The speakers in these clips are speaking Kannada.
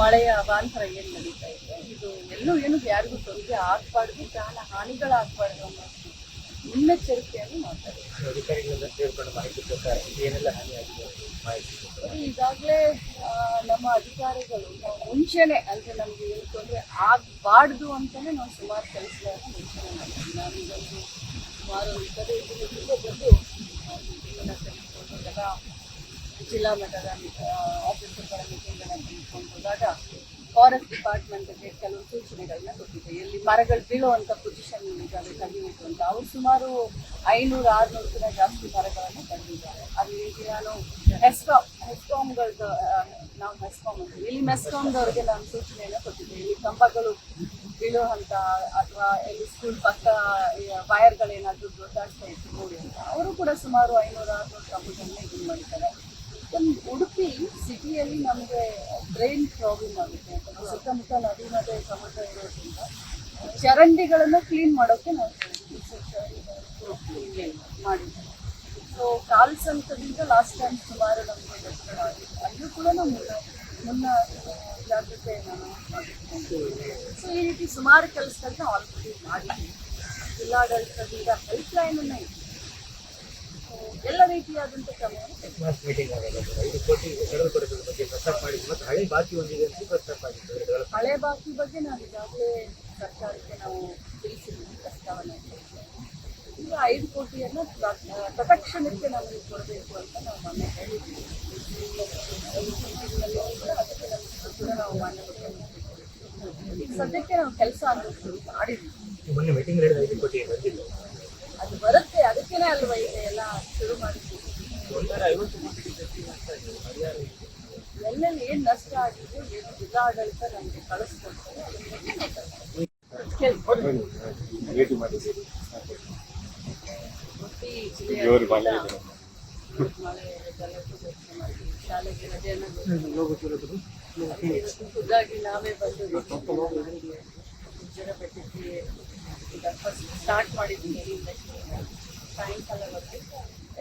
ಮಳೆಯ ಅವಾಂತರ ಏನು ನಡೀತಾ ಇದೆ? ಇದು ಎಲ್ಲೂ ಏನು ಯಾರಿಗೂ ತೊಂದರೆ ಆಗಬಾರ್ದು ಪ್ರಾಣ ಹಾನಿಗಳಾಗಬಾರ್ದು ಅನ್ನೋ ಮುನ್ನೆಚ್ಚರಿಕೆಯನ್ನು ಮಾಡ್ತಾರೆ ಈಗಾಗಲೇ ನಮ್ಮ ಅಧಿಕಾರಿಗಳು ನಾವು ಮುಂಚೆನೆ ಅಂದರೆ ನಮಗೆ ಏನು ತೊಂದರೆ ಆಗಬಾರ್ದು ಅಂತಲೇ ನಾವು ಸುಮಾರು ಕೆಲಸಗಳನ್ನು ಮುಂಚೆನೆ ಮಾಡ್ತೀವಿ ನಾವು ಸುಮಾರು ಇಪ್ಪತ್ತೈದು ದಿನದಿಂದ ಬಂದು ಜೀವನ ತೆಗೆದುಕೊಂಡು ಜಿಲ್ಲಾ ಮಟ್ಟದ ಆಫೀಸರ್ಗಳ ಮೀಟಿಂಗನ್ನು ತೆಗೆದುಕೊಂಡು ಹೋದಾಗ ಫಾರೆಸ್ಟ್ ಡಿಪಾರ್ಟ್ಮೆಂಟ್ಗೆ ಕೆಲವು ಸೂಚನೆಗಳನ್ನ ಕೊಟ್ಟಿದೆ. ಎಲ್ಲಿ ಮರಗಳು ಬೀಳುವಂಥ ಪೊಸಿಷನ್ ಇದ್ದಾವೆ ಕಡಿಬೇಕು ಅಂತ ಅವ್ರು ಸುಮಾರು ಐನೂರು, ಆರುನೂರಕ್ಕಿಂತ ಜಾಸ್ತಿ ಮರಗಳನ್ನು ತಂದಿದ್ದಾರೆ. ಈಗ ನಾನು ಹೆಸ್ಕಾಮ್ ಹೆಸ್ಕಾಮ್ಗಳದ್ದು ನಾವು ಮೆಸ್ಕಾಮ್ ಅಂತೀವಿ. ಇಲ್ಲಿ ಮೆಸ್ಕಾಮ್ದವ್ರಿಗೆ ನಾನು ಸೂಚನೆಯನ್ನು ಕೊಟ್ಟಿದ್ದೆ. ಇಲ್ಲಿ ಕಂಬಗಳು ಅಂತ ಅಥವಾ ಎಲ್ಲಿ ಸ್ಕೂಲ್ ಪಕ್ಕ ವೈರ್ಗಳೇನಾದರೂ ದೊಡ್ಡಾಡ್ತಾ ಇತ್ತು ನೋಡಿ ಅಂತ. ಅವರು ಕೂಡ ಸುಮಾರು ಐನೂರು, ಆರುನೂರು ಕಂಬಗಳನ್ನ ಇದು ಮಾಡಿದ್ದಾರೆ. ಒಂದು ಉಡುಪಿ ಸಿಟಿಯಲ್ಲಿ ನಮಗೆ ಬ್ರೈನ್ ಪ್ರಾಬ್ಲಮ್ ಆಗುತ್ತೆ. ಸುತ್ತಮುತ್ತ ನದಿ ಮತ್ತೆ ಸಮುದ್ರ ಇರೋದ್ರಿಂದ ಚರಂಡಿಗಳನ್ನು ಕ್ಲೀನ್ ಮಾಡೋಕ್ಕೆ ನಾವು ಮಾಡಿದ್ವಿ. ಸೊ ಕಾಲ್ ಸಂತದಿಂದ ಲಾಸ್ಟ್ ಟೈಮ್ ಸುಮಾರು ನಮಗೆ ದರ್ಶನ ಅಲ್ಲೂ ಕೂಡ ನಾವು ಮುನ್ನ ಜಾಗ್ರತೆ ಸೊ ಈ ರೀತಿ ಸುಮಾರು ಕೆಲಸಗಳನ್ನ ಆಲ್ರೆಡಿ ಮಾಡಿದ್ವಿ. ಜಿಲ್ಲಾಡಳಿತದಿಂದ ಹೆಲ್ಪ್ ಲೈನನ್ನು ಇತ್ತು ಎಲ್ಲ ರೀತಿಯಾದಂಥ ಹಳೆ ಬಾಕಿ ಬಗ್ಗೆ ನಾವು ಈಗಾಗಲೇ ಸರ್ಕಾರಕ್ಕೆ ನಾವು ತಿಳಿಸಿದ್ವಿ ಪ್ರಸ್ತಾವನೆ. ಈಗ ಐದು ಕೋಟಿಯನ್ನು ಪ್ರತಕ್ಷಣಕ್ಕೆ ನಾವು ಕೊಡಬೇಕು ಅಂತ ನಾವು ಮೊನ್ನೆ ಕೋಟಿಗಳಲ್ಲಿ ಕೂಡ ಅದಕ್ಕೆ ನಮಗೆ ಕೂಡ ನಾವು ಮಾನ್ಯ. ಈಗ ಸದ್ಯಕ್ಕೆ ನಾವು ಕೆಲಸ ಅನ್ನೋದು ಮಾಡಿದ್ವಿ ಕೋಟಿ ಬಂದಿಲ್ಲ ಅದು ಬರುತ್ತೆ. ಅದಕ್ಕೇನೆ ಅಲ್ವಾ ಈಗ ಎಲ್ಲ ಶುರು ಆಗಿದೆ ಎಲ್ಲೆಲ್ಲಿ ಏನು ನಷ್ಟ ಆಗಿದೆ ಏನು ಜಿಲ್ಲಾಡಳಿತ ನಮಗೆ ಕಳಿಸ್ಕೊಡ್ತಾರೆ ಉಡುಪಿ ಜಿಲ್ಲೆಯ ಮಳೆ ಶಾಲೆಗೆ ರಜೆಯನ್ನು ಖುದ್ದಾಗಿ ನಾವೇ ಬಂದು ಈಗ ಫಸ್ಟ್ ಸ್ಟಾರ್ಟ್ ಮಾಡಿದ್ವಿ. ಸಾಯಂಕಾಲ ಹೊತ್ತು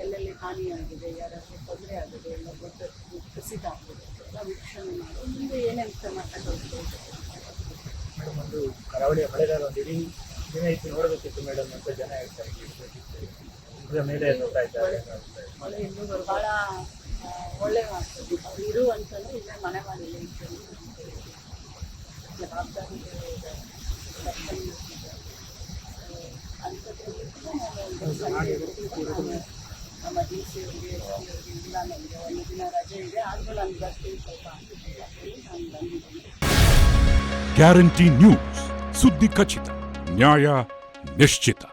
ಎಲ್ಲೆಲ್ಲಿ ಹಾನಿಯಾಗಿದೆ ಯಾರಾದರೂ ತೊಂದರೆ ಆಗಿದೆ ಎಲ್ಲ ಗೊತ್ತು ಕುಸಿತ ಆಗಿದೆ ಎಲ್ಲ ವೀಕ್ಷಣೆ ಮಾಡಿ. ಮುಂದೆ ಏನೇನು ಕ್ರಮ ಮೇಡಮ್ ಒಂದು ಕರಾವಳಿಯ ಮಳೆಗಾಲ ಒಂದು ಇಡೀ ದಿನ ಇತ್ತು ನೋಡಬೇಕಿತ್ತು ಮೇಡಮ್ ಅಂತ ಜನ ಹೇಳ್ತಾರೆ ಇದರ ಮೇಲೆ ನೋಡ್ತಾ ಇದ್ದಾರೆ ಅಂತ ಮಳೆ ಇನ್ನೂ ಭಾಳ ಒಳ್ಳೆ ಆಗ್ತದೆ ಅವ್ರು ಇರುವಂತಂದ್ರೆ ಇಲ್ಲೇ ಮನೆ ಮಾಡಿಲ್ಲ ಇಟ್ಟು ಜವಾಬ್ದಾರಿ ಅಂಥದ್ರಲ್ಲಿ ಕೂಡ ನಾನು ಒಂದು ಸಂಜೆ ಹೊತ್ತು ನಮ್ಮ ಡಿ ಸಿ ಅವರಿಗೆ ಇಲ್ಲ ನನಗೆ ಒಂದು ದಿನ ರಜೆ ಇದೆ ಆದರೂ ನಾನು ಬರ್ತೀನಿ ಸ್ವಲ್ಪ ಅಂತ ಹೇಳಿ ನಾನು ಬಂದಿದ್ದೀನಿ ಗ್ಯಾರಂಟಿ ನ್ಯೂಸ್ ಸುದ್ದಿ ಖಚಿತ ನ್ಯಾಯ ನಿಶ್ಚಿತ